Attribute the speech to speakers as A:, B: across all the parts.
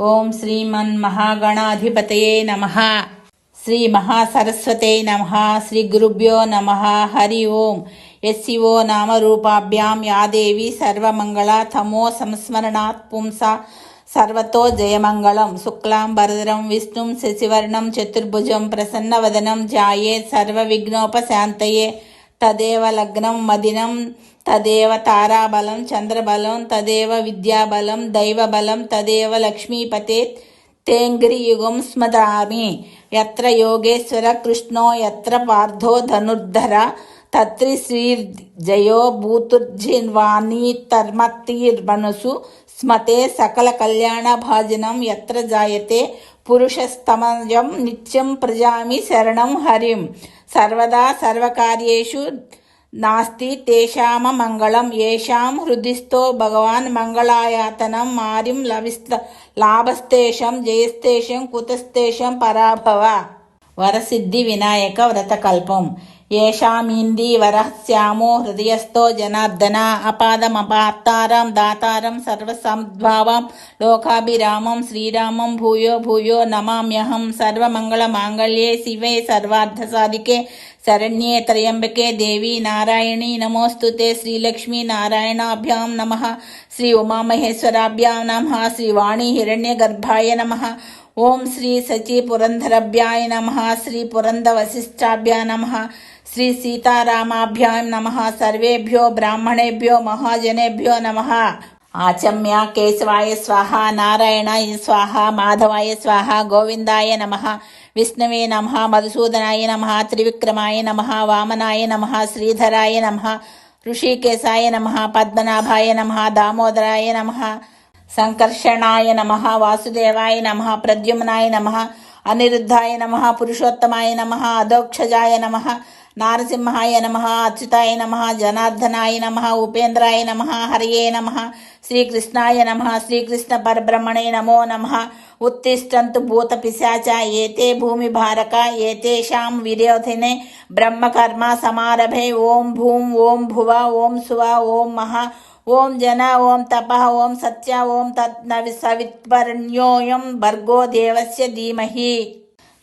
A: ఓం శ్రీమన్మహాగణాధిపతయే నమ. శ్రీ మహాసరస్వతే నమ. శ్రీ గురుభ్యో నమ. హరి ఓం. ఎస్సివో నామరూపాభ్యాం యాదేవి సర్వమంగళ తమో సంస్మరణాత్ పుంస సర్వతో జయమంగళం. శుక్లాం భరదరం విష్ణుం శశివర్ణం చతుర్భుజం ప్రసన్నవదనం జాయే సర్వ విఘ్నోపశాంతయే తదేవ లగ్నం మదినం తదేవ తారాబలం చంద్రబలం తదేవ విద్యాబలం దైవబలం తదేవ లక్ష్మీపతే తేంగ్రియుగం స్మదామి. ఎత్ర యోగేశ్వర కృష్ణో ఎత్ర పార్థో ధనుర్ధర తత్రి శ్రీ జయో భూతుర్జిన్వాణి తర్మతిర్మనుసు స్మతే సకల కళ్యాణ భాజనం ఎత్ర జాయతే పురుషస్తమయం నిత్యం ప్రజామి శరణం హరిం. సర్వదా సర్వకార్యేషు నాస్తి తేషామ మంగళం ఏషాం హృదిస్థో భగవాన్ మంగళాయాతనం మారిం లవిస్త లాభస్తేషం జయస్తేషం కుతస్తేషం పరాభవ వరసిద్ధి వినాయక వ్రతకల్పం ఏషామీంది వరశ్యామో హృదయస్థో జనార్దన అపాదమపాత్తారం దాతారం సర్వసంద్భావం లోకాభిరామం శ్రీరామం భూయో భూయో నమామ్యహం సర్వమంగళ మాంగళ్యే శివే సర్వార్థసాధికే శరణ్యే త్రయంబకే దేవి నారాయణీ నమోస్తుతే శ్రీలక్ష్మీ నారాయణాభ్యాం నమ శ్రీ ఉమామహేశ్వరాభ్యాం నమ శ్రీవాణి హిరణ్యగర్భాయ నమ ఓం శ్రీ సచి పురంధరభ్యాయ నమ శ్రీ పురంధ వశిష్టాభ్యా నమ శ్రీ సీతారామాభ్యాం నమ. సర్వేభ్యో బ్రాహ్మణేభ్యో మహాజనేభ్యో నమ. ఆచమ్య కేశవాయ స్వాహ నారాయణాయ స్వాహ మాధవాయ స్వాహ గోవిందాయ నమ. విష్ణవే నమ మధుసూదనాయ నమ త్రివిక్రమాయ నమ వామనాయ నమ శ్రీధరాయ నమ ఋషికేశాయ నమ పద్మనాభాయ నమ దామోదరాయ నమ సంకర్షణాయ నమ వాసుదేవాయ నమ ప్రద్యుమ్నాయ నమ అనిరుద్ధాయ నమ పురుషోత్తమాయ నమ అధోక్షజాయ నమ నారసింహాయ నమ అచ్యుతాయ నమ జనార్దనాయ నమ ఉపేంద్రాయ నమ హరియే నమ శ్రీకృష్ణాయ నమ శ్రీకృష్ణ పరబ్రహ్మణే నమో నమ ఉత్తిష్టంతు భూత పిశాచ ఏతే భూమి భారక ఏతేషాం విరోధినే బ్రహ్మకర్మ సమారభే ఓం భూం ఓం భువ ఓం సువ ఓం మహా ఓం జన ఓం తప ఓం సత్య ఓం తత్నవి సవిత్వర్ణ్యోయం భర్గో దేవస్య ధీమహి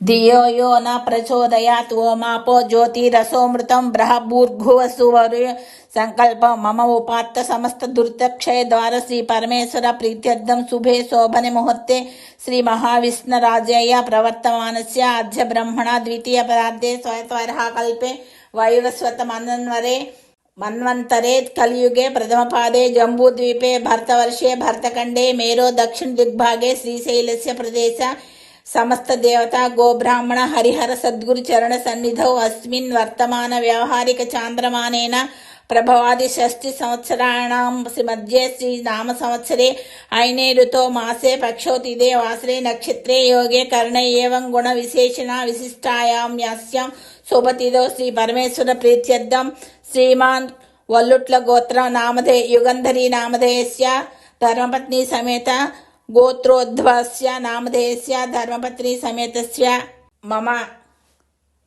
A: धियो यो न प्रचोदयात् ओमापो ज्योतिरसोमृत बृहभूर्भुवसुवरु संकल्प मम उपात्त परमेश्वर श्रीपरमेश्वरप्रीत्यर्थं शुभे शोभन मुहूर्ते श्री शोभनमुहूर्ते श्रीमहाविष्णुराजय प्रवर्तमानस्य अद्य ब्रह्मणा द्वितीयपरार्धे स्वयत्वरः वायुवस्वतमन्वन्वरे मन्वंतरे कलियुगे प्रथम पादे जम्बूद्वीपे भरतवर्षे भरतखंडे मेरो दक्षिण दिग्भागे श्रीशैलस्य प्रदेश సమస్త దేవత గోబ్రాహ్మణ హరిహర సద్గురు చరణ సన్నిధౌ అస్మిన్ వర్తమాన వ్యవహారిక చాంద్రమానేన ప్రభవాది షష్ఠి సంవత్సరాణం మధ్య శ్రీ నామ సంవత్సరే అయినే మాసే పక్షోతిదే వాసరే నక్షత్రే యోగే కర్ణ ఏవం గుణ విశేషణ విశిష్టాయాం యాస్యాం శోభతిదో శ్రీ పరమేశ్వర ప్రీత్యర్థం శ్రీమాన్ వల్లుట్ల గోత్ర నామధే యుగంధరి నామధేయస్య ధర్మపత్ని సమేత గోత్రోద్భవస్య నామధేయస్య ధర్మపత్ని సమేతస్య. మమ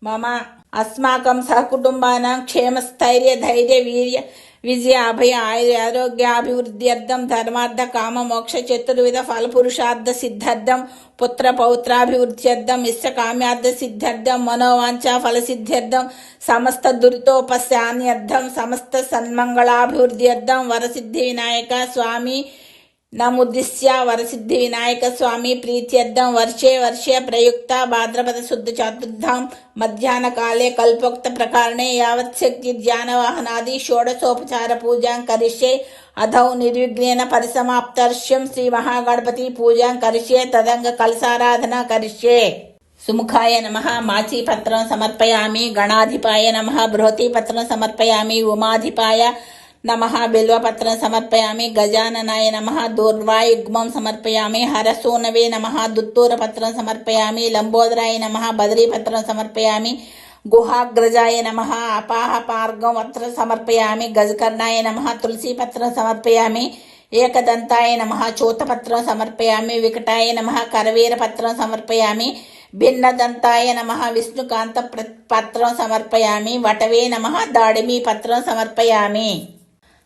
A: మమ అస్మాకం సహకుటుంబానాం క్షేమస్థైర్య ధైర్య వీర్య విజయ అభయ ఆయుర ఆరోగ్యాభివృద్ధ్యర్థం ధర్మార్థ కామ మోక్ష చతుర్విధ ఫలపురుషార్థ సిద్ధార్థం పుత్ర పౌత్రాభివృద్ధ్యర్థం ఇష్ట కామ్యార్థ సిద్ధార్థం మనోవాంఛ ఫలసిద్ధ్యర్థం సమస్త దురితోపశాన్యర్థం సమస్త సన్మంగళాభివృద్ధ్యర్థం వరసిద్ధి వినాయక స్వామి నముద్దిశ్య వరసిద్ధి వినాయక స్వామి ప్రీత్యర్థం వర్షే వర్షే ప్రయుక్త భాద్రపద శుద్ధ చతుర్థం మధ్యాహ్న కాలే కల్పోక్త ప్రకారణే యావత్శక్తి ధ్యానవాహనాది షోడశోపచార పూజాం కరిష్యే. అధౌ నిర్విఘ్నేన పరిసమాప్తర్ష్యం శ్రీ మహాగణపతి పూజాం కరిష్యే. తదంగ కలసారాధన కరిష్యే. సుముఖాయ నమ. మాచీపత్రం సమర్పయామి. గణాధిపాయ నమ. బృహతీపత్రం సమర్పయామి. ఉమాధిపాయ నమ బిల్వపత్రం సమర్పయామి గజాననాయ నమ దూర్వాయుగ్మం సమర్పయామి హరసూనవే నమ దుత్తూరపత్రం సమర్పయామి లంబోదరాయ నమ బద్రీపత్రం సమర్పయామి గుహాగ్రజాయ నమ అపాహ పార్గం పత్రం సమర్పయామి గజకర్ణాయ నమ తులసీపత్రం సమర్పయామి ఏకదంతాయ నమ చూతపత్రం సమర్పయామి వికటాయ నమ కరవీరపత్రం సమర్పయామి భిన్నదంతాయ నమ విష్ణుకాంత పత్రం సమర్పయామి వటవే నమ దాడిమి పత్రం సమర్పయామి.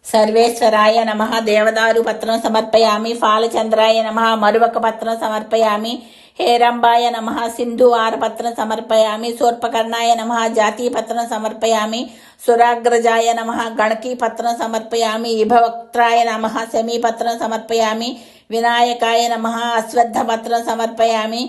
A: సర్వేశ్వరాయ నమ దేవదారు పత్రం సమర్పయామి ఫాలచంద్రాయ నమ మరువక పత్రం సమర్పయామి హేరంబాయ నమ సింధు పత్రం సమర్పయామి శూర్పకర్ణాయ నమ జాతీ పత్రం సమర్పయామి సురాగ్రజాయ నమ గణకీ పత్రం సమర్పయామి ఇభవక్త్రాయ నమ శమీపత్రం సమర్పయామి వినాయకాయ నమ అశ్వత్థ పత్రం సమర్పయామి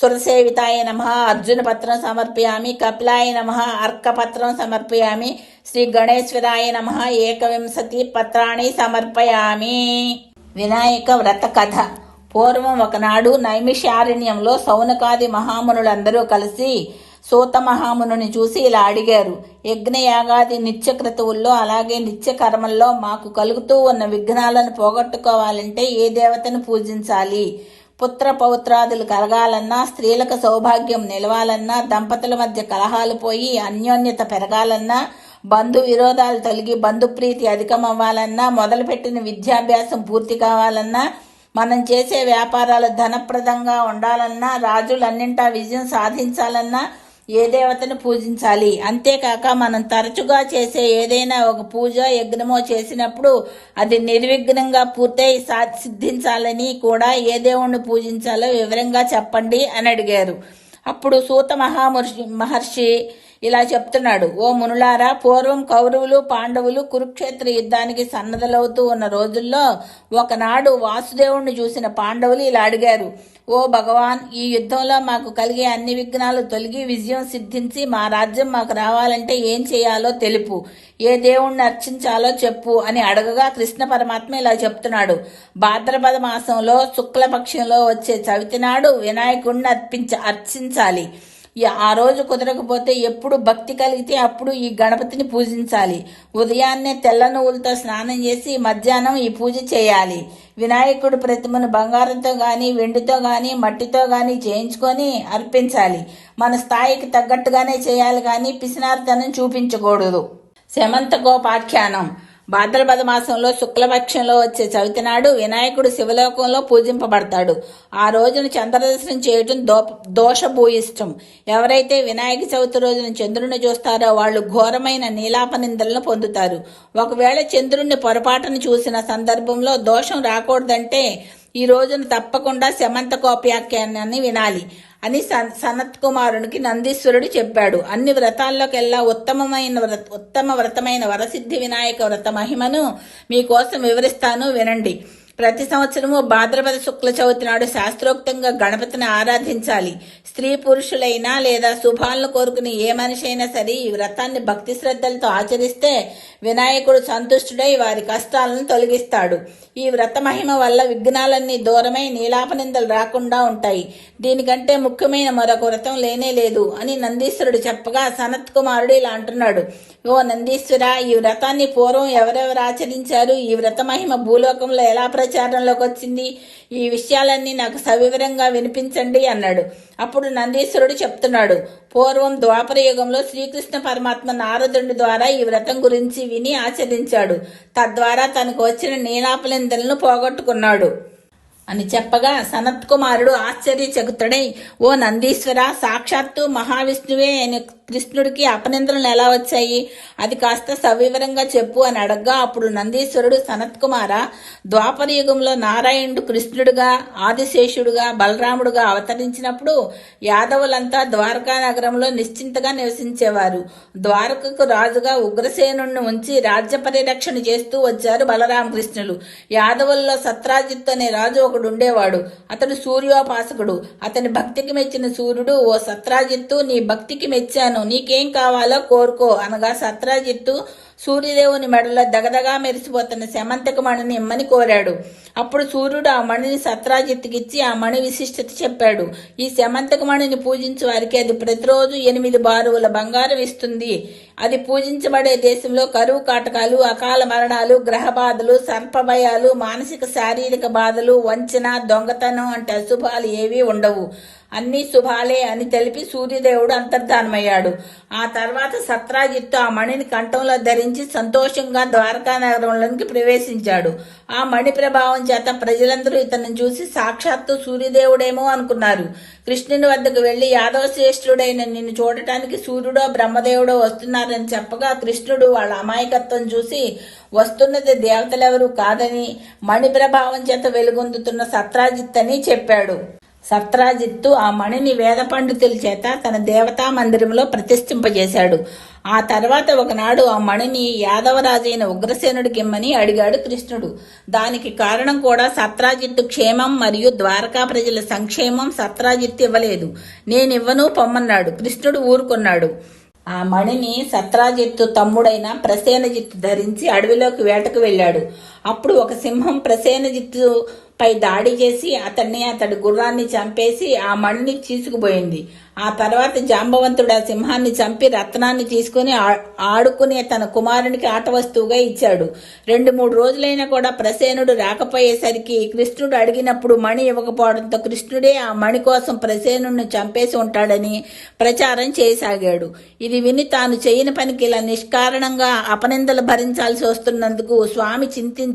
A: సురసేవితాయ నమ. అర్జున పత్రం సమర్పయామి. కపిలాయ నమ. అర్కపత్రం సమర్పయామి. శ్రీ గణేశ్వరాయ నమ. ఏకవింశతి పత్రాన్ని సమర్పయామి. వినాయక వ్రత కథ. పూర్వం ఒకనాడు నైమిషారణ్యంలో సౌనకాది మహామునులందరూ కలిసి సూత మహామునుని చూసి ఇలా అడిగారు. యజ్ఞయాగాది నిత్యక్రతువుల్లో అలాగే నిత్య కర్మల్లో మాకు కలుగుతూ ఉన్న విఘ్నాలను పోగొట్టుకోవాలంటే ఏ దేవతను పూజించాలి? పుత్ర పౌత్రాదులు కలగాలన్నా స్త్రీలకు సౌభాగ్యం నిలవాలన్నా దంపతుల మధ్య కలహాలు పోయి అన్యోన్యత పెరగాలన్నా బంధు విరోధాలు తొలగి బంధుప్రీతి అధికమవ్వాలన్నా మొదలుపెట్టిన విద్యాభ్యాసం పూర్తి కావాలన్నా మనం చేసే వ్యాపారాలు ధనప్రదంగా ఉండాలన్నా రాజులన్నింటా విజయం సాధించాలన్నా ఏ దేవతను పూజించాలి? అంతేకాక మనం తరచుగా చేసే ఏదైనా ఒక పూజ యజ్ఞమో చేసినప్పుడు అది నిర్విఘ్నంగా పూర్తయి సా సిద్ధించాలని కూడా ఏ దేవుణ్ణి పూజించాలో వివరంగా చెప్పండి అని అడిగారు. అప్పుడు సూత మహామహర్షి మహర్షి ఇలా చెప్తున్నాడు. ఓ మునులారా పూర్వం కౌరవులు పాండవులు కురుక్షేత్ర యుద్ధానికి సన్నదలవుతూ ఉన్న రోజుల్లో ఒకనాడు వాసుదేవుణ్ణి చూసిన పాండవులు ఇలా అడిగారు. ఓ భగవాన్ ఈ యుద్ధంలో మాకు కలిగే అన్ని విఘ్నాలు తొలగి విజయం సిద్ధించి మా రాజ్యం మాకు రావాలంటే ఏం చేయాలో తెలుపు. ఏ దేవుణ్ణి అర్చించాలో చెప్పు అని అడగగా కృష్ణ పరమాత్మ ఇలా చెప్తున్నాడు. భాద్రపద మాసంలో శుక్లపక్షంలో వచ్చే చవితి నాడు వినాయకుడిని అర్పించ అర్చించాలి. ఆ రోజు కుదరకపోతే ఎప్పుడు భక్తి కలిగితే అప్పుడు ఈ గణపతిని పూజించాలి. ఉదయాన్నే తెల్ల నువ్వులతో స్నానం చేసి మధ్యాహ్నం ఈ పూజ చేయాలి. వినాయకుడు ప్రతిమను బంగారంతో కానీ వెండితో కానీ మట్టితో కానీ చేయించుకొని అర్పించాలి. మన స్థాయికి తగ్గట్టుగానే చేయాలి కానీ పిసినార్తనం చూపించకూడదు. శమంతకోపాఖ్యానం భాద్రపద మాసంలో శుక్లపక్షంలో వచ్చే చవితి నాడు వినాయకుడు శివలోకంలో పూజింపబడతాడు. ఆ రోజున చంద్రదర్శనం చేయటం దో దోషభూయిష్టం. ఎవరైతే వినాయక చవితి రోజున చంద్రుణ్ణి చూస్తారో వాళ్ళు ఘోరమైన నీలాప నిందలను పొందుతారు. ఒకవేళ చంద్రుణ్ణి పొరపాటును చూసిన సందర్భంలో దోషం రాకూడదంటే ఈ రోజున తప్పకుండా శమంతకోప్యాఖ్యానాన్ని వినాలి. అని సనత్ కుమారునికి నందీశ్వరుడు చెప్పాడు. అన్ని వ్రతాల్లోకెల్లా ఉత్తమమైన వ్రత ఉత్తమ వ్రతమైన వరసిద్ధి వినాయక వ్రత మహిమను మీకోసం వివరిస్తాను వినండి. ప్రతి సంవత్సరము భాద్రపద శుక్ల చవితి నాడు శాస్త్రోక్తంగా గణపతిని ఆరాధించాలి. స్త్రీ పురుషులైనా లేదా శుభాలను కోరుకుని ఏ మనిషి అయినా సరే ఈ వ్రతాన్ని భక్తి శ్రద్ధలతో ఆచరిస్తే వినాయకుడు సంతుష్టుడై వారి కష్టాలను తొలగిస్తాడు. ఈ వ్రత మహిమ వల్ల విఘ్నాలన్నీ దూరమై నీలాపనిందలు రాకుండా ఉంటాయి. దీనికంటే ముఖ్యమైన మరొక వ్రతం లేనే లేదు అని నందీశ్వరుడు చెప్పగా సనత్ కుమారుడు ఇలా అంటున్నాడు. ఓ నందీశ్వర ఈ వ్రతాన్ని పూర్వం ఎవరెవరు ఆచరించారు? ఈ వ్రత మహిమ భూలోకంలో ఎలా ప్రచారంలోకి వచ్చింది. ఈ విషయాలన్నీ నాకు సవివరంగా వినిపించండి అన్నాడు. అప్పుడు నందీశ్వరుడు చెప్తున్నాడు. పూర్వం ద్వాపర యుగంలో శ్రీకృష్ణ పరమాత్మ నారదుడి ద్వారా ఈ వ్రతం గురించి విని ఆచరించాడు. తద్వారా తనకు వచ్చిన నీలాపలిందలను పోగొట్టుకున్నాడు. అని చెప్పగా సనత్ కుమారుడు ఆశ్చర్యచకుతుడై ఓ నందీశ్వర సాక్షాత్తు మహావిష్ణువే అని కృష్ణుడికి అపనిందనలు ఎలా వచ్చాయి? అది కాస్త సవివరంగా చెప్పు అని అడగ్గా అప్పుడు నందీశ్వరుడు సనత్ కుమార ద్వాపర యుగంలో నారాయణుడు కృష్ణుడుగా ఆదిశేషుడుగా బలరాముడుగా అవతరించినప్పుడు యాదవులంతా ద్వారకా నగరంలో నిశ్చింతగా నివసించేవారు. ద్వారకకు రాజుగా ఉగ్రసేనుణ్ణి ఉంచి రాజ్య పరిరక్షణ చేస్తూ వచ్చారు బలరామకృష్ణులు. యాదవుల్లో సత్రాజిత్ అనే రాజు ఒకడు ఉండేవాడు. అతడు సూర్యోపాసకుడు. అతని భక్తికి మెచ్చిన సూర్యుడు ఓ సత్రాజిత్తు నీ భక్తికి మెచ్చాను. నీకేం కావాలో కోరుకో అనగా సత్రాజిత్తు సూర్యదేవుని మెడలో దగదగా మెరిసిపోతున్న శమంతక మణిని ఇమ్మని కోరాడు. అప్పుడు సూర్యుడు ఆ మణిని సత్రాజిత్తుకిచ్చి ఆ మణి విశిష్టత చెప్పాడు. ఈ శమంతక మణిని పూజించే వారికి అది ప్రతిరోజు ఎనిమిది బారువుల బంగారం ఇస్తుంది. అది పూజించబడే దేశంలో కరువు కాటకాలు అకాల మరణాలు గ్రహ బాధలు సర్పభయాలు మానసిక శారీరక బాధలు వంచన దొంగతనం అంటే అశుభాలు ఏవీ ఉండవు. అన్ని శుభాలే అని తెలిపి సూర్యదేవుడు అంతర్ధానమయ్యాడు. ఆ తర్వాత సత్రాజిత్తు ఆ మణిని కంఠంలో ధరించి సంతోషంగా ద్వారకా నగరంలోనికి ప్రవేశించాడు. ఆ మణి ప్రభావం చేత ప్రజలందరూ ఇతన్ని చూసి సాక్షాత్తు సూర్యదేవుడేమో అనుకున్నారు. కృష్ణుని వద్దకు వెళ్ళి యాదవ శ్రేష్ఠుడైన నిన్ను చూడటానికి సూర్యుడో బ్రహ్మదేవుడో వస్తున్నారని చెప్పగా కృష్ణుడు వాళ్ళ అమాయకత్వం చూసి వస్తున్నది దేవతలెవరూ కాదని మణి ప్రభావం చేత వెలుగొందుతున్న సత్రాజిత్ అని చెప్పాడు. సత్రాజిత్తు ఆ మణిని వేద పండితుల చేత తన దేవతా మందిరంలో ప్రతిష్ఠింపజేశాడు. ఆ తర్వాత ఒకనాడు ఆ మణిని యాదవరాజైన ఉగ్రసేనుడికి ఇమ్మని అడిగాడు కృష్ణుడు. దానికి కారణం కూడా సత్రాజిత్తు క్షేమం మరియు ద్వారకా ప్రజల సంక్షేమం సత్రాజిత్తు ఇవ్వలేదు. నేనివ్వను పొమ్మన్నాడు. కృష్ణుడు ఊరుకున్నాడు. ఆ మణిని సత్రాజిత్తు తమ్ముడైన ప్రసేనజిత్తు ధరించి అడవిలోకి వేటకు వెళ్ళాడు. అప్పుడు ఒక సింహం ప్రసేనజిత్తు పై దాడి చేసి అతన్ని అతడి గుర్రాన్ని చంపేసి ఆ మణిని తీసుకుపోయింది. ఆ తర్వాత జాంబవంతుడు ఆ సింహాన్ని చంపి రత్నాన్ని తీసుకుని ఆడుకునే తన కుమారునికి ఆట వస్తువుగా ఇచ్చాడు. రెండు మూడు రోజులైనా కూడా ప్రసేనుడు రాకపోయేసరికి కృష్ణుడు అడిగినప్పుడు మణి ఇవ్వకపోవడంతో కృష్ణుడే ఆ మణి కోసం ప్రసేనుడిని చంపేసి ఉంటాడని ప్రచారం చేయసాగాడు ఇది విని తాను చేయని పనికి ఇలా నిష్కారణంగా అపనిందలు భరించాల్సి వస్తున్నందుకు స్వామి చింతించి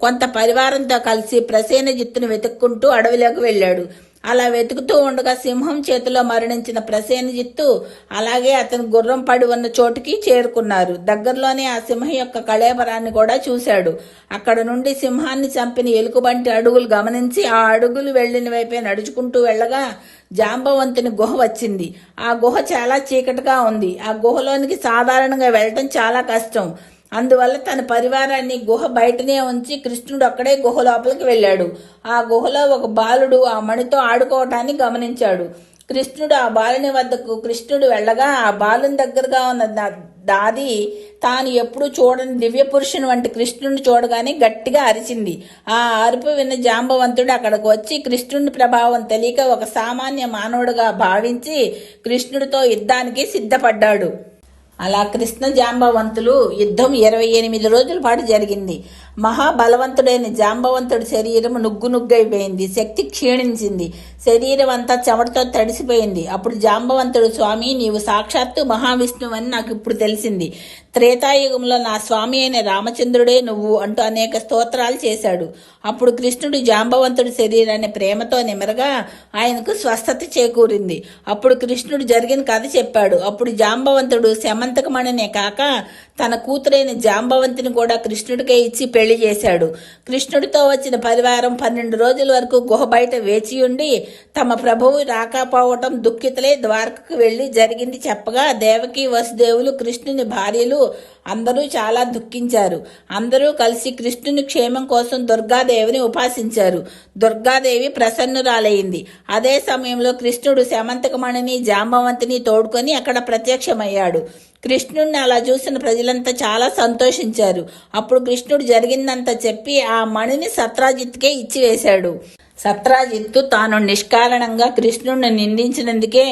A: కొంత పరివారంతో కలిసి ప్రసేనజిత్తును వెతుక్కుంటూ అడవిలోకి వెళ్ళాడు. అలా వెతుకుతూ ఉండగా సింహం చేతిలో మరణించిన ప్రసేనజిత్తు అలాగే అతని గుర్రం పడి ఉన్న చోటుకి చేరుకున్నారు. దగ్గరలోనే ఆ సింహం యొక్క కళేబరాన్ని కూడా చూశాడు. అక్కడ నుండి సింహాన్ని చంపిన ఎలుకబంటి అడుగులు గమనించి ఆ అడుగులు వెళ్ళిన వైపే నడుచుకుంటూ వెళ్ళగా జాంబవంతుని గుహ వచ్చింది. ఆ గుహ చాలా చీకటిగా ఉంది. ఆ గుహలోనికి సాధారణంగా వెళ్ళటం చాలా కష్టం. అందువల్ల తన పరివారాన్ని గుహ బయటనే ఉంచి కృష్ణుడు అక్కడే గుహ లోపలికి వెళ్ళాడు. ఆ గుహలో ఒక బాలుడు ఆ మణితో ఆడుకోవటాన్ని గమనించాడు. కృష్ణుడు ఆ బాలుని వద్దకు కృష్ణుడు వెళ్ళగా ఆ బాలుని దగ్గరగా ఉన్న దా- దాది తాను ఎప్పుడూ చూడని దివ్య పురుషుని వంటి కృష్ణుడిని చూడగానే గట్టిగా అరిచింది. ఆ అరుపు విన్న జాంబవంతుడు అక్కడికి వచ్చి కృష్ణుని ప్రభావం తెలియక ఒక సామాన్య మానవుడుగా భావించి కృష్ణుడితో యుద్ధానికి సిద్ధపడ్డాడు. అలా కృష్ణ జాంబవంతులు యుద్ధం ఇరవై ఎనిమిది రోజుల పాటు జరిగింది. మహాబలవంతుడైన జాంబవంతుడి శరీరం నుగ్గు నుగ్గైపోయింది. శక్తి క్షీణించింది. శరీరం అంతా చెమటతో తడిసిపోయింది. అప్పుడు జాంబవంతుడు స్వామి నీవు సాక్షాత్తు మహావిష్ణువు అని నాకు ఇప్పుడు తెలిసింది. త్రేతాయుగంలో నా స్వామి అయిన రామచంద్రుడే నువ్వు అంటూ అనేక స్తోత్రాలు చేశాడు. అప్పుడు కృష్ణుడు జాంబవంతుడి శరీరాన్ని ప్రేమతో నిమరగా ఆయనకు స్వస్థత చేకూరింది. అప్పుడు కృష్ణుడు జరిగిన కథ చెప్పాడు. అప్పుడు జాంబవంతుడు శమంతకమణినే కాక తన కూతురైన జాంబవంతిని కూడా కృష్ణుడికే ఇచ్చి పెళ్ళి చేశాడు. కృష్ణుడితో వచ్చిన పరివారం పన్నెండు రోజుల వరకు గుహ బయట వేచి ఉండి తమ ప్రభువు రాకపోవటం దుఃఖితులై ద్వారకకు వెళ్ళి జరిగింది చెప్పగా దేవకి వసుదేవులు కృష్ణుని భార్యలు అందరూ చాలా దుఃఖించారు. అందరూ కలిసి కృష్ణుని క్షేమం కోసం దుర్గాదేవిని ఉపాసించారు. దుర్గాదేవి ప్రసన్నురాలయ్యింది అదే సమయంలో కృష్ణుడు శమంతకమణిని జాంబవంతిని తోడుకొని అక్కడ ప్రత్యక్షమయ్యాడు. కృష్ణుడిని అలా చూసిన ప్రజలంతా చాలా సంతోషించారు. అప్పుడు కృష్ణుడు జరిగిందంతా చెప్పి ఆ మణిని సత్రాజిత్కే ఇచ్చివేశాడు. సత్రాజిత్తు తాను నిష్కారణంగా కృష్ణుణ్ణి నిందించినందుకే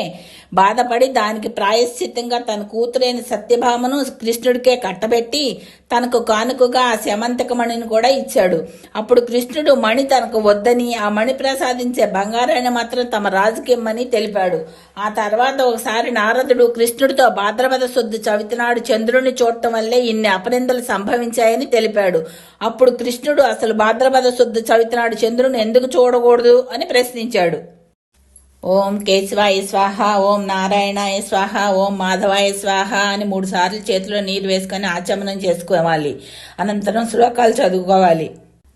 A: బాధపడి దానికి ప్రాయశ్చిత్తంగా తన కూతురైన సత్యభామను కృష్ణుడికే కట్టబెట్టి తనకు కానుకగా ఆ శమంతకమణిని కూడా ఇచ్చాడు. అప్పుడు కృష్ణుడు మణి తనకు వద్దని ఆ మణి ప్రసాదించే బంగారాన్ని మాత్రం తమ రాజుకిమ్మని తెలిపాడు. ఆ తర్వాత ఒకసారి నారదుడు కృష్ణుడితో భాద్రపద శుద్ధి చవితినాడు చంద్రుని చూడటం వల్లే ఇన్ని అపనిందలు సంభవించాయని తెలిపాడు. అప్పుడు కృష్ణుడు అసలు భాద్రపద శుద్ధి చవితినాడు చంద్రుని ఎందుకు చూడకూడదు అని ప్రశ్నించాడు. ఓం కేశవాయ స్వాహ ఓం నారాయణాయ స్వాహ ఓం మాధవాయ స్వాహ అని మూడు సార్లు చేతిలో నీరు వేసుకొని ఆచమనం చేసుకోవాలి. అనంతరం శ్లోకాలు చదువుకోవాలి.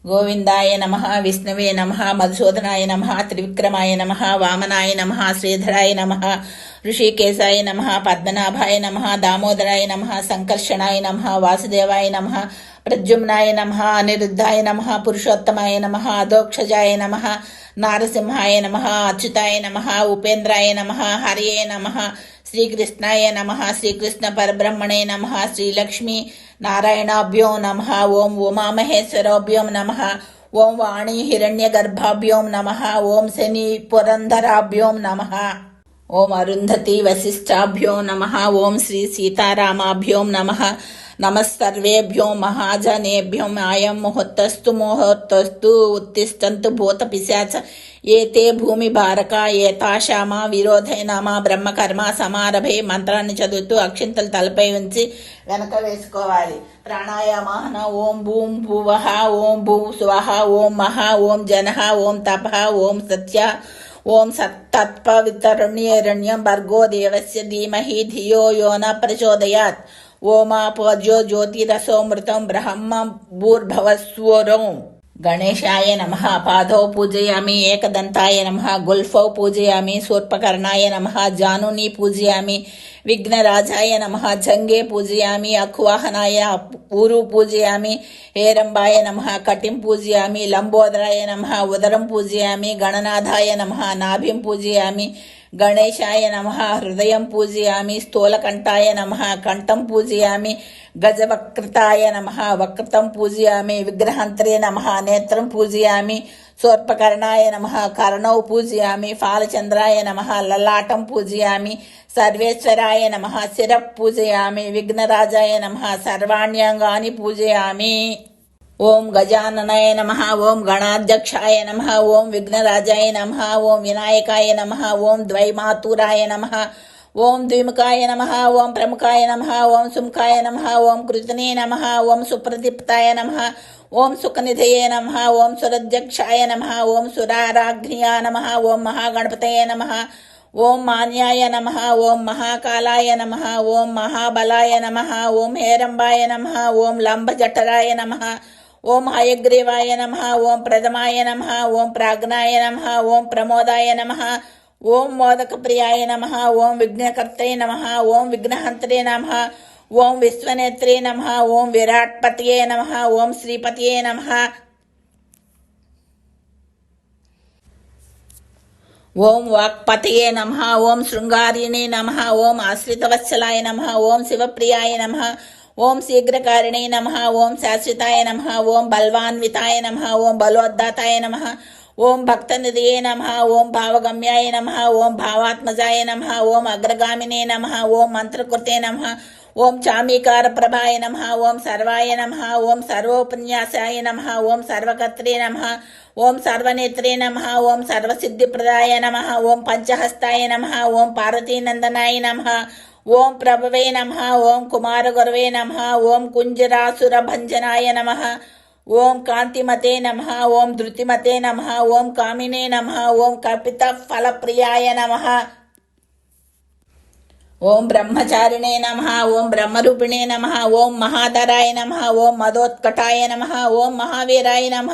A: గోవిందాయ నమ విష్ణవే నమ మధుసూదనాయ నమ త్రివిక్రమాయ నమ వామనాయ నమ శ్రీధరాయ నమ ఋషికేశాయ నమ పద్మనాభాయ నమ దామోదరాయ నమ సంకర్షణాయ నమ వాసుదేవాయ నమ ప్రద్యుమ్నాయ నమ అనిరుద్ధాయ నమ పురుషోత్తమాయ నమ అధోక్షజాయ నమ నారసింహాయ నమ అచ్యుతాయ నమ ఉపేంద్రాయ నమ హరియే నమ శ్రీకృష్ణాయ నమ శ్రీకృష్ణ పరబ్రహ్మణే నమ శ్రీలక్ష్మీ నారాయణాభ్యో నమ ఓం ఉమామహేశ్వరాభ్యోం నమ ఓం వాణి హిరణ్యగర్భాభ్యోం నమ ఓం శని పురంధరాభ్యోం నమ ఓం అరుంధతి వశిష్టాభ్యో నమ ఓం శ్రీ సీతారామాభ్యోం నమ నమస్సర్వేభ్యో మహాజనేభ్యో అయం ముహూర్తస్తు ముహూర్తస్తు ఉత్తిష్టంతు భూత పిశాచ. ఏతే భూమి భారక ఏతాశామ విరోధైనామ బ్రహ్మకర్మ సమారభే మంత్రాన్ని చదువుతూ అక్షింతలు తలపై ఉంచి వెనక వేసుకోవాలి. ప్రాణాయామాన ఓం భూం భువహ ఓం భూ స్వహ ఓం మహ ఓం జనహ ఓం తపహ ఓం సత్య ఓం సత్తత్పవితరుణ్యేరణ్యం భర్గో దేవస్య ధీమహి ధియో యో న ప్రచోదయాత్. ఓమాపోజ్యో జ్యోతిరసోమృతం బ్రహ్మ భూర్భవస్వరం గణేశాయ నమ పాదౌ పూజయామి ఏకదంతాయ నమ గుల్ఫౌ పూజయామి శూర్పకర్ణాయ నమ జానుని పూజయామి విఘ్నరాజాయ నమ జంగే పూజయామి అఖ్వాహనాయ ఊరు పూజయామి హేరంబాయ నమ కటిం పూజయామి లంబోదరాయ నమ ఉదరం పూజయామి గణనాథాయ నమ నాభిం పూజయామి గణేశాయ నమ హృదయం పూజయామి స్థూలకంఠాయ నమ కంఠం పూజయామి గజవక్రతాయ నమ వక్రతం పూజయామి విగ్రహంత్రే నమ నేత్రం పూజయామి సోర్పకర్ణాయ నమ కర్ణౌ పూజయామి ఫాలచంద్రాయ నమ లలాటం పూజయామి సర్వేశ్వరాయ నమ శిర పూజయామి విఘ్నరాజాయ నమ సర్వాణ్యాంగాని పూజయామి. ఓం గజాననాయ నమ ఓం గణాధ్యక్షాయ నమ ఓం విఘ్నరాజాయ నమ ఓం వినాయకాయ నమ ఓం ద్వైమాతురాయ నమ ఓం ద్విముఖాయ నమ ఓం ప్రముఖాయ నమ ఓం సుముఖాయ నమ ఓం కృతనే నమ ఓం సుప్రదీప్తాయ నమ ఓం సుఖనిధయే నమ ఓం సురధ్యక్షాయ నమ ఓం సురారాఘ్నియా నమ ఓం మహాగణపతయ నమ ఓం మాన్యాయ నమ ఓం మహాకాలాయ నమ ఓం మహాబలాయ నమ ఓం హేరంబాయ నమ ఓం లంబజఠరాయ నమ ఓం హయగ్రీవాయ నమ ఓం ప్రథమాయ నమ ఓం ప్రాజ్ఞాయ నమ ఓం ప్రమోదాయ నమ ఓం మోదకప్రియాయ నమ ఓం విఘ్నకర్తే నమ ఓం విఘ్నహంత్రే నమ ఓం విశ్వనేత్రే నమ ఓం విరాట్పతియే నమ ఓం శ్రీపతియే నమ ఓం వాక్పతయే నమ ఓం శృంగారిణే నమ ఓం ఆశ్రితవత్సలాయ నమ ఓం శివప్రియాయ నమ ఓం శీఘ్రకారిణే నమ ఓం శాశ్వతాయ నమ ఓం బల్వాన్వితాయ నమ ఓం బలోద్దాతాయ నమ ఓం భక్తనిధియే నమ ఓం భావగమ్యాయ నమ ఓం భావాత్మజాయ నమ ఓం అగ్రగామినే నమ ఓం మంత్రకృతే నమ ఓం చామీకార ప్రభాయ నమ ఓం సర్వాయ నమ ఓం సర్వోపన్యాసాయ నమ ఓం సర్వకర్త్రే నమ ఓం సర్వనేత్రే నమ ఓం సర్వసిద్ధిప్రదాయ నమ ఓం పంచహస్తాయ నమ ఓం పార్వతీనందనాయ నమ ఓం ప్రభవే నమ ఓం కుమార గురవే నమ ఓం కుంజరాసుర భంజనాయ నమ ఓం కాంతిమతే నమ ఓం ధృతిమతే నమ ఓం కామినే నమ ఓం కపిత ఫలప్రియాయ నమ ఓం బ్రహ్మచారిణే నమ ఓం బ్రహ్మరూపిణే నమ ఓం మహాధరాయ నమ ఓం మదోత్కటాయ నమ ఓం మహావీరాయ నమ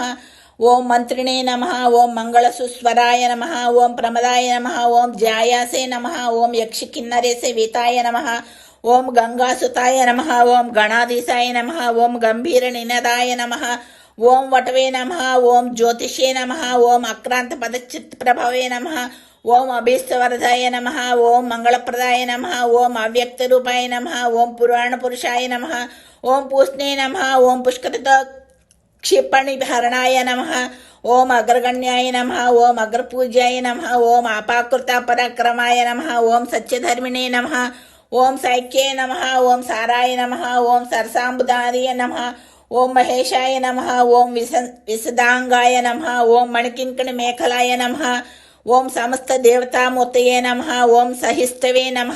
A: ఓం మంత్రిణే నమ ఓం మంగళసుస్వరాయ నమ ఓం ప్రమదాయ నమ ఓం జాయాసే నమ ఓం యక్షి కిన్నరేసే వీతాయ నమ ఓం గంగాసుతాయ నమ ఓం గణాధీశాయ నమ ఓం గంభీర నినదాయ నమ ఓం వటవే నమ ఓం జ్యోతిషే నమ ఓం అక్రాంత పదచిత్ ప్రభవే నమ ఓం అభీష్టవరదాయ నమ ఓం మంగళప్రదాయ నమ ఓం అవ్యక్త రూపాయ నమ ఓం పురాణ పురుషాయ నమ ఓం పూష్ణే నమ ఓం పుష్కరతో క్షిపణిభరణాయ నమ ఓం అగ్రగణ్యాయ నమ ఓం అగ్రపూజ్యాయ నమ ఓం అపాకృత పరాక్రమాయ నమ ఓం సత్యధర్మిణే నమ ఓం సైక్యే నమ ఓం సారాయ నమ ఓం సరసాంబుదారియ నమ ఓం మహేశాయ నమ ఓం విస విశదాంగాయ నమ ఓం మణికింకణ మేఖలాయ నమ ఓం సమస్త దేవతామూర్తయే నమ ఓం సహిష్టవే నమ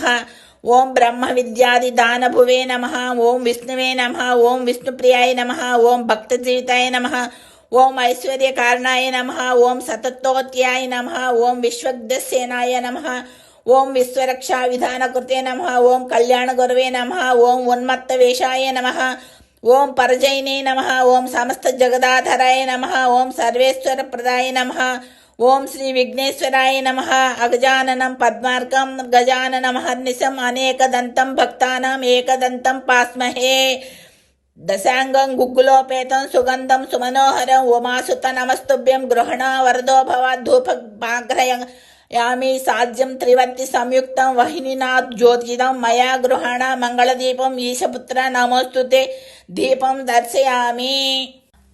A: ఓం బ్రహ్మ విద్యాది దానభువే నమ ఓం విష్ణువే నమ ఓం విష్ణుప్రియాయ నమ ఓం భక్త జీవితాయ నమ ఓం ఐశ్వర్య కారణాయ నమ ఓం సతత్వత్యాయ నమ ఓం విశ్వగ్ధసేనాయ నమ ఓం విశ్వరక్షా విధానకృతే నమ ఓం కళ్యాణ గురవే నమ ఓం ఉన్మత్త వేషాయ నమ ఓం పరజైనే నమ ఓం సమస్త జగదాధరాయ నమ ఓం సర్వేశ్వర ప్రదాయ నమ ఓం శ్రీ విఘ్నేశ్వరాయ నమ అగజాననం పద్మార్కం గజాననమహర్నిశం అనేకదంతం భక్తానాం ఏకదంతం పాస్మహే దశాంగం గుగ్గులోపేతం సుగంధం సుమనోహరం ఉమాసుత నమస్తుభ్యం గృహణ వరదో భవద్ధూపగ్రహం యామి సాధ్యం త్రివర్తి సంయుక్తం వహినినాథ్ జ్యోతిదం మయా గృహణ మంగళదీపం ఈశపుత్ర నమోస్తుతే దీపం దర్శయామి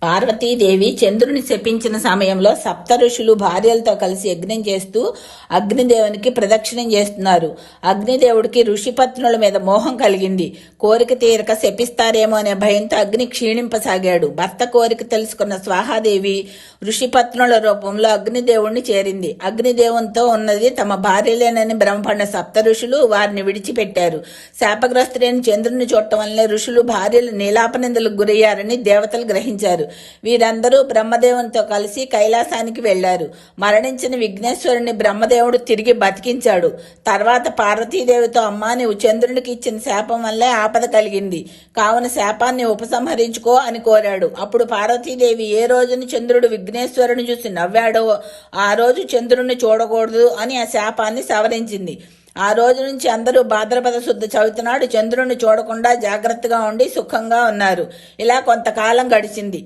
A: పార్వతీదేవి చంద్రుని శపించిన సమయంలో సప్త ఋషులు భార్యలతో కలిసి యజ్ఞం చేస్తూ అగ్నిదేవునికి ప్రదక్షిణం చేస్తున్నారు. అగ్నిదేవుడికి ఋషిపత్నుల మీద మోహం కలిగింది. కోరిక తీరక శపిస్తారేమో అనే భయంతో అగ్ని క్షీణింపసాగాడు. భర్త కోరిక తెలుసుకున్న స్వాహాదేవి ఋషిపత్నుల రూపంలో అగ్నిదేవుణ్ణి చేరింది. అగ్నిదేవునితో ఉన్నది తమ భార్యలేనని భ్రమపడిన సప్త ఋషులు వారిని విడిచిపెట్టారు. శాపగ్రస్తుడైన చంద్రుని చూడటం వల్లే ఋషులు భార్యలు నీలాపనిందలకు గురయ్యారని దేవతలు గ్రహించారు. వీరందరూ బ్రహ్మదేవునితో కలిసి కైలాసానికి వెళ్ళారు మరణించిన విఘ్నేశ్వరుని బ్రహ్మదేవుడు తిరిగి బతికించాడు. తర్వాత పార్వతీదేవితో అమ్మా నీవు చంద్రునికి ఇచ్చిన శాపం వల్లే ఆపద కలిగింది. కావున శాపాన్ని ఉపసంహరించుకో అని కోరాడు. అప్పుడు పార్వతీదేవి ఏ రోజున చంద్రుడు విఘ్నేశ్వరుని చూసి నవ్వాడో ఆ రోజు చంద్రుణ్ణి చూడకూడదు అని ఆ శాపాన్ని సవరించింది. ఆ రోజు నుంచి అందరూ భాద్రపద శుద్ధ చవితినాడు చంద్రుణ్ణి చూడకుండా జాగ్రత్తగా ఉండి సుఖంగా ఉన్నారు. ఇలా కొంతకాలం గడిచింది.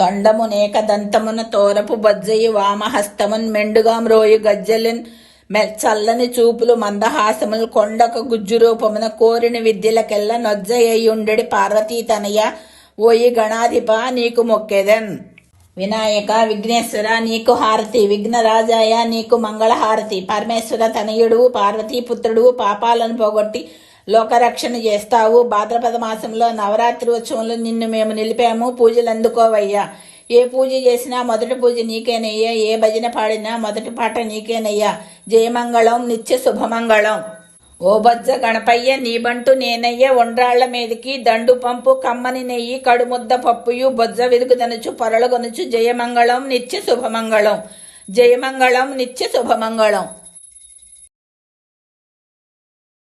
A: తొండమునేక దంతమున తోరపు బజ్జయి వామహస్తమున్ మెండుగా మ్రోయు గజ్జలిన్ మె చల్లని చూపులు మందహాసములు కొండకు గుజ్జు రూపమున కోరిన విద్యలకెల్ల నొజ్జయ్యుండెడి పార్వతీ తనయ ఓయి గణాధిప నీకు మొక్కెదన్. వినాయక విఘ్నేశ్వర నీకు హారతి విఘ్నరాజాయ నీకు మంగళహారతి. పరమేశ్వర తనయుడు పార్వతీపుత్రుడు పాపాలను పోగొట్టి లోకరక్షణ చేస్తావు. భాద్రపద మాసంలో నవరాత్రి ఉత్సవంలో నిన్ను మేము నిలిపాము. పూజలు అందుకోవయ్యా. ఏ పూజ చేసినా మొదటి పూజ నీకేనయ్యా. ఏ భజన పాడినా మొదటి పాట నీకేనయ్యా. జయమంగళం నిత్య శుభమంగళం. ఓ బజ్జ గణపయ్య నీబంటూ నేనయ్య. ఒండ్రాళ్ళ మీదకి దండు పంపు కమ్మని నెయ్యి కడుముద్ద పప్పుయు బొజ్జ వెలుగుదనుచు పొరలగొనుచు జయమంగళం నిత్య శుభమంగళం. జయమంగళం నిత్య శుభమంగళం.